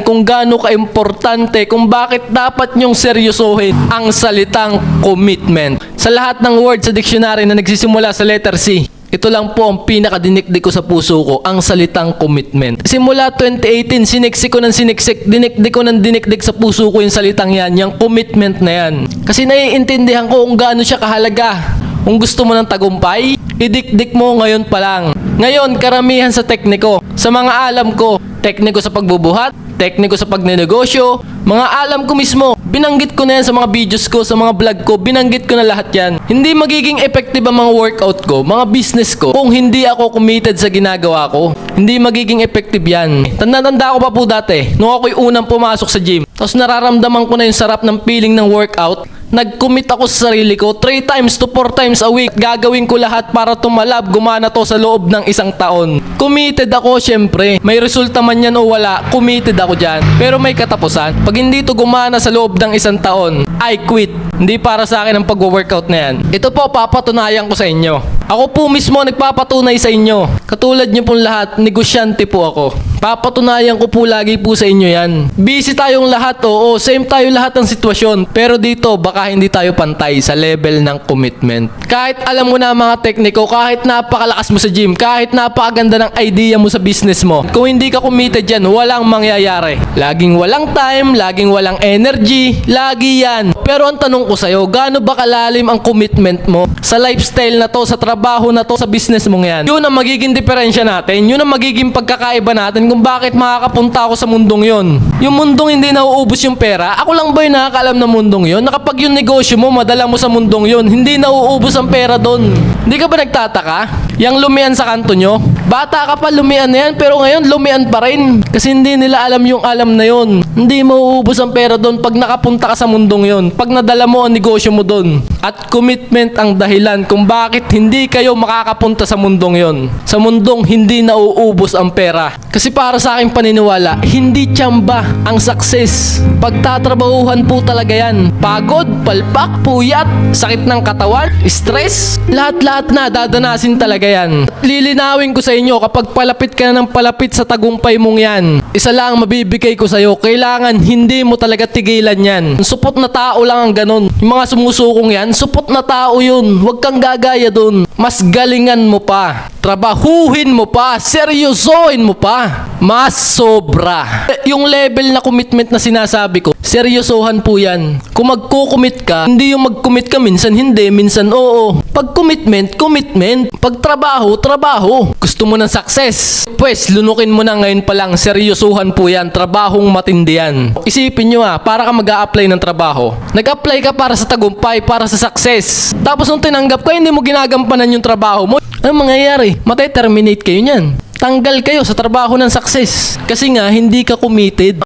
kung gaano ka-importante, kung bakit dapat nyong seryosohin ang salitang commitment. Sa lahat ng word sa dictionary na nagsisimula sa letter C, ito lang po ang pinakadinikdik ko sa puso ko, ang salitang commitment. Simula 2018, siniksik ko ng siniksik, dinikdik ko ng dinikdik sa puso ko yung salitang yan, yung commitment na yan. Kasi naiintindihan ko kung gaano siya kahalaga. Kung gusto mo ng tagumpay, idikdik mo ngayon pa lang. Ngayon, karamihan sa tekniko. Sa mga alam ko, tekniko sa pagbubuhat, tekniko sa pagnenegosyo, mga alam ko mismo, binanggit ko na yan sa mga videos ko, sa mga vlog ko, binanggit ko na lahat yan. Hindi magiging effective ang mga workout ko, mga business ko, kung hindi ako committed sa ginagawa ko. Hindi magiging effective yan. Tanda-tanda ko pa po dati, nung ako'y unang pumasok sa gym, tapos nararamdaman ko na yung sarap ng feeling ng workout, Nag-commit ako sa sarili ko 3 times to 4 times a week. Gagawin ko lahat para tumalab, gumana to sa loob ng isang taon. Committed ako syempre. May resulta man yan o wala, committed ako dyan. Pero may katapusan. Pag hindi to gumana sa loob ng isang taon, I quit. Hindi para sa akin ang pag-workout na yan. Ito po, papatunayan ko sa inyo. Ako po mismo nagpapatunay sa inyo. Katulad niyo pong lahat, negosyante po ako. Papatunayan ko po lagi po sa inyo yan. Busy tayong lahat, oo. Same tayo lahat ng sitwasyon. Pero dito, baka hindi tayo pantay sa level ng commitment. Kahit alam mo na mga tekniko, kahit napakalakas mo sa gym, kahit napakaganda ng idea mo sa business mo, kung hindi ka committed dyan, walang mangyayari. Laging walang time, laging walang energy, lagi yan. Pero ang tanong ko sa'yo, gaano ba kalalim ang commitment mo sa lifestyle na to, sa trabaho na to, sa business mong yan? Yun ang magiging diferensya natin. Yun ang magiging pagkakaiba natin kung bakit makakapunta ako sa mundong yon. Yung mundong hindi nauubos yung pera, ako lang ba yung nakakaalam ng mundong yon? Nakapag yung negosyo mo, madala mo sa mundong yon, hindi nauubos ang pera doon. Hindi ka ba nagtataka? Yang lumian sa kanto nyo? Bata ka pa lumian na yan, pero ngayon lumian pa rin. Kasi hindi nila alam yung alam na yon. Hindi mauubos ang pera doon pag nakapunta ka sa mundong yon. Pag nadala mo ang negosyo mo doon. At commitment ang dahilan kung bakit hindi kayo makakapunta sa mundong yon. Sa mundong hindi nauubos ang pera. Kasi para sa aking paniniwala, hindi tsamba ang success. Pagtatrabahuhan po talaga yan. Pagod, palpak, puyat, sakit ng katawan, stress, lahat-lahat na dadanasin talaga yan. Lilinawin ko sa inyo kapag palapit ka na ng palapit sa tagumpay mong yan. Isa lang ang mabibigay ko sa iyo, kailangan hindi mo talaga tigilan yan. Supot na tao lang ang ganun. Yung mga sumusukong yan, supot na tao yun. Huwag kang gagaya dun. Mas galingan mo pa. Trabahuhin mo pa. Seryosohin mo pa. Mas sobra. Yung level na commitment na sinasabi ko, seryosohan po yan. Kung magko-commit ka, hindi yung mag-commit ka minsan hindi, minsan oo. Pag commitment, commitment. Pag trabaho, trabaho. Gusto mo ng success. Pwes, lunukin mo na ngayon pa lang, seryosohan po yan. Trabahong matindi yan. Isipin nyo ah, para ka mag apply ng trabaho. Nag-apply ka para sa tagumpay, para sa success. Tapos nung tinanggap ka, hindi mo ginagampanan yung trabaho mo. Ano mangyayari? Matay-terminate kayo niyan. Tanggal kayo sa trabaho ng success. Kasi nga, hindi ka committed.